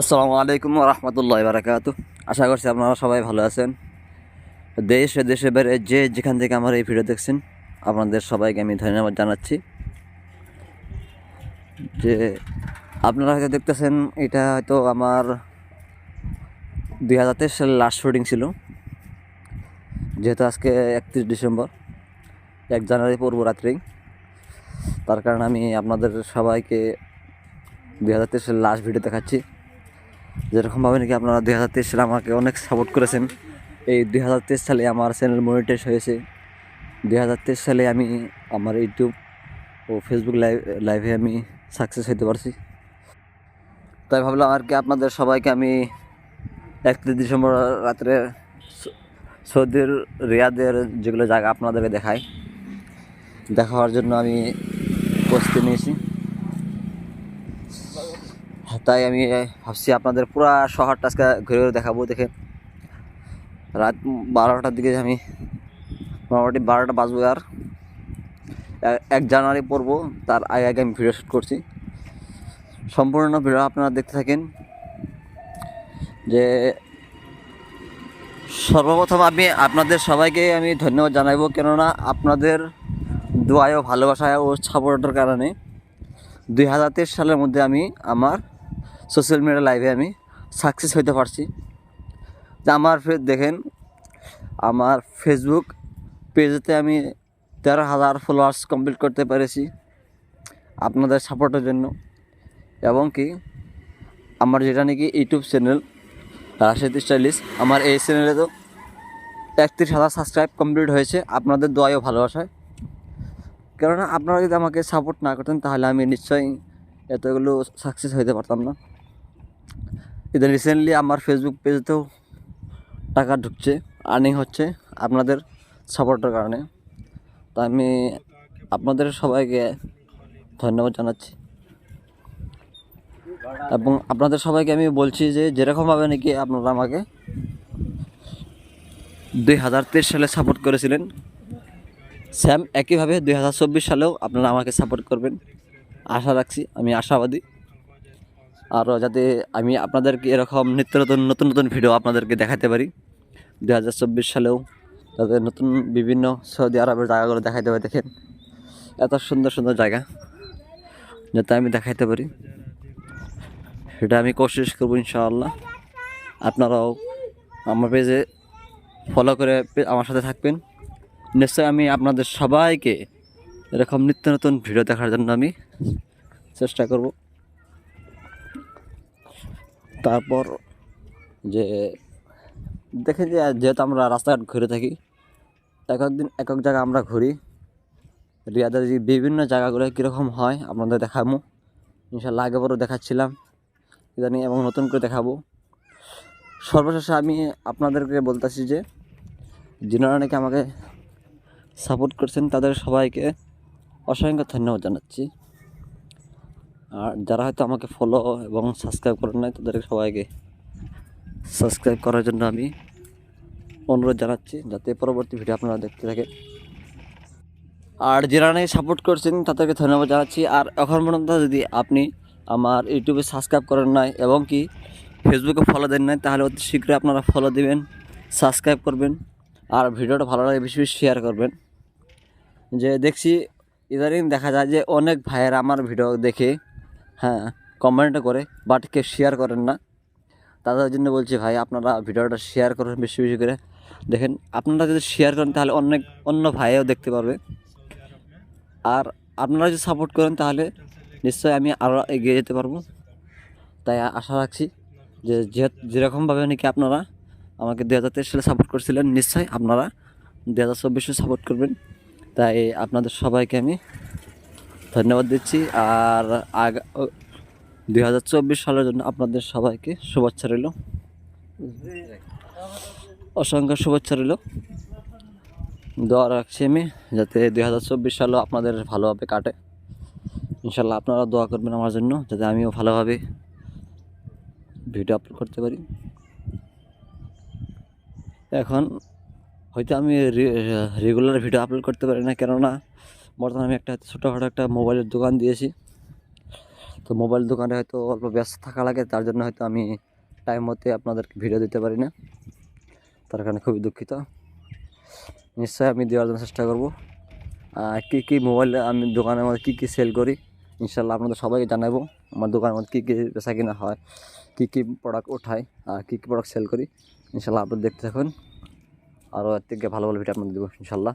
আসসালামু আলাইকুম রহমতুল্লাহ বারাকাতু। আশা করছি আপনারা সবাই ভালো আছেন। দেশে দেশে বেড়ে যে যেখান থেকে আমার এই ভিডিও দেখছেন, আপনাদের সবাইকে আমি ধন্যবাদ জানাচ্ছি। যে আপনারা হয়তো দেখতেছেন, এটা হয়তো আমার দুই হাজার তেইশ সালের লাস্ট শুটিং ছিল। যেহেতু আজকে একত্রিশ ডিসেম্বর, এক জানুয়ারি পূর্ব রাত্রি তার কারণে আমি আপনাদের সবাইকে দুই হাজার তেইশ সালের লাস্ট ভিডিও দেখাচ্ছি। যেরকমভাবে নাকি আপনারা দুই হাজার তেইশ সালে আমাকে অনেক সাপোর্ট করেছেন, এই দুই হাজার তেইশ সালে আমার চ্যানেল মনিটাইজ হয়েছে। দুই হাজার তেইশ সালে আমি আমার ইউটিউব ও ফেসবুক লাইভ লাইভে আমি সাকসেস হতে পারছি। তাই ভাবলাম আর কি আপনাদের সবাইকে আমি একত্রিশ ডিসেম্বর রাত্রে সৌদির রিয়াদের যেগুলো জায়গা আপনাদেরকে দেখায় দেখাবার জন্য আমি প্রস্তুতি নিয়েছি। তাই আমি ভাবছি আপনাদের পুরা শহরটা আজকে ঘুরে ঘুরে দেখাবো, দেখে রাত বারোটার দিকে আমি মোটামুটি বারোটা বাজবো আর এক জানুয়ারি পড়ব, তার আগে আগে আমি ভিডিও শ্যুট করছি। সম্পূর্ণ ভিডিও আপনারা দেখতে থাকেন যে সর্বপ্রথম আমি আপনাদের সবাইকে আমি ধন্যবাদ জানাব কেননা আপনাদের দোয়ায় ও ভালোবাসায় ও সাপোর্টের কারণে দুই হাজার তেইশ সালের মধ্যে আমি আমার সোশ্যাল মিডিয়া লাইভে আমি সাকসেস হতে পারছি। আমার দেখেন, আমার ফেসবুক পেজেতে আমি তেরো হাজার ফলোয়ার্স কমপ্লিট করতে পেরেছি আপনাদের সাপোর্টের জন্য। এবং কি, আমার যেটা নাকি ইউটিউব চ্যানেল রাশেদ স্টাইলিশ আমার এই চ্যানেলে তো একত্রিশ হাজার সাবস্ক্রাইব কমপ্লিট হয়েছে। আপনাদের দোয়ায়ও ভালোবাসায় কেননা আপনারা যদি আমাকে সাপোর্ট না করতেন, তাহলে আমি নিশ্চয়ই এতগুলো সাকসেস হতে পারতাম না। এটা রিসেন্টলি আমার ফেসবুক পেজেতেও টাকা ঢুকছে আর্নিং হচ্ছে আপনাদের সাপোর্টের কারণে। তা আমি আপনাদের সবাইকে ধন্যবাদ জানাচ্ছি। এবং আপনাদের সবাইকে আমি বলছি যে যেরকমভাবে নাকি আপনারা আমাকে দুই হাজার তেইশ সালে সাপোর্ট করেছিলেন স্যাম একইভাবে দুই হাজার চব্বিশ সালেও আপনারা আমাকে সাপোর্ট করবেন। আশা রাখছি, আমি আশাবাদী। আরও যাতে আমি আপনাদেরকে এরকম নিত্য নতুন নতুন নতুন ভিডিও আপনাদেরকে দেখাতে পারি। দু হাজার চব্বিশ সালেও তাদের নতুন বিভিন্ন সৌদি আরবের জায়গাগুলো দেখাতে পারি দেখেন। এত সুন্দর সুন্দর জায়গা। যাতে আমি দেখাইতে পারি। সেটা আমি কোশিশ করব ইনশাআল্লাহ। আপনারাও আমার পেজে ফলো করে আমার সাথে থাকবেন। নিশ্চয়ই আমি আপনাদের সবাইকে এরকম নিত্য নতুন ভিডিও দেখার জন্য আমি চেষ্টা করব। তারপর যে দেখে যে যেহেতু আমরা রাস্তাঘাট ঘুরে থাকি, এক একদিন এক এক জায়গা আমরা ঘুরি। রিয়াদের যে বিভিন্ন জায়গাগুলো কীরকম হয় আপনাদের দেখাবো। ইনশাল্লাহ আগে পরেও দেখাচ্ছিলাম, ইদানিং এবং নতুন করে দেখাবো। সর্বশেষে আমি আপনাদেরকে বলতেছি যে, যিনারা নাকি আমাকে সাপোর্ট করছেন, তাদের সবাইকে অসংখ্য ধন্যবাদ জানাচ্ছি। আর যারা হয়তো আমাকে ফলো এবং সাবস্ক্রাইব করেন নাই, তাদের সবাইকে সাবস্ক্রাইব করার জন্য আমি অনুরোধ জানাচ্ছি, যাতে পরবর্তী ভিডিও আপনারা দেখতে থাকেন। আর যারা নাকি সাপোর্ট করছেন, তাদেরকে ধন্যবাদ জানাচ্ছি। আর এখন পর্যন্ত যদি আপনি আমার ইউটিউবে সাবস্ক্রাইব করেন নাই এবং কি ফেসবুকে ফলো দেন নাই, তাহলে অতি শীঘ্রই আপনারা ফলো দিবেন সাবস্ক্রাইব করবেন, আর ভিডিওটা ভালো লাগে বেশি বেশি শেয়ার করবেন। যে দেখছি ইদানিং দেখা যায় যে অনেক ভাইয়েরা আমার ভিডিও দেখে হ্যাঁ কমেন্ট করে বাট কেউ শেয়ার করেন না। তাদের জন্য বলছি ভাই, আপনারা ভিডিওটা শেয়ার করুন বেশি বেশি করে। দেখেন, আপনারা যদি শেয়ার করেন, তাহলে অনেক, অন্য ভাইও দেখতে পারবে। আর আপনারা যদি সাপোর্ট করেন, তাহলে নিশ্চয়ই আমি আরও এগিয়ে যেতে পারব। তাই আশা রাখছি যে- যেরকমভাবে নাকি আপনারা আমাকে দু হাজার তেইশ সালে সাপোর্ট করছিলেন, নিশ্চয়ই আপনারা দু হাজার চব্বিশে সাপোর্ট করবেন। তাই আপনাদের সবাইকে আমি ধন্যবাদ দিচ্ছি। আর আগা দুই হাজার চব্বিশ সালের জন্য আপনাদের সবাইকে শুভেচ্ছা রইল। অসংখ্য শুভেচ্ছা রইল। দোয়া রাখছি আমি যাতে দুই হাজার চব্বিশ সালও আপনাদের ভালোভাবে কাটে। ইনশাল্লাহ আপনারা দোয়া করবেন আমার জন্য যাতে আমিও ভালোভাবে ভিডিও আপলোড করতে পারি। এখন হয়তো আমি রেগুলার ভিডিও আপলোড করতে পারি না, কেননা বর্তমানে আমি একটা ছোটোখাটো একটা মোবাইলের দোকান দিয়েছি। তো মোবাইল দোকানে হয়তো অল্প ব্যস্ত থাকা লাগে, তার জন্য হয়তো আমি টাইম মতে আপনাদেরকে ভিডিও দিতে পারি না। তার কারণে খুবই দুঃখিত। নিশ্চয়ই আমি দেওয়ার জন্য চেষ্টা করব। কী কী মোবাইল আমি দোকানের মধ্যে কী কী সেল করি ইনশাল্লাহ আপনাদের সবাইকে জানাব। আমার দোকানের মধ্যে কী কী বেচা কিনা হয়, কী কী প্রোডাক্ট ওঠাই আর কী কী প্রোডাক্ট সেল করি ইনশাল্লাহ আপনারা দেখতে থাকুন। আরও এর থেকে ভালো ভালো ভিডিও আপনাদের দেবো ইনশাল্লাহ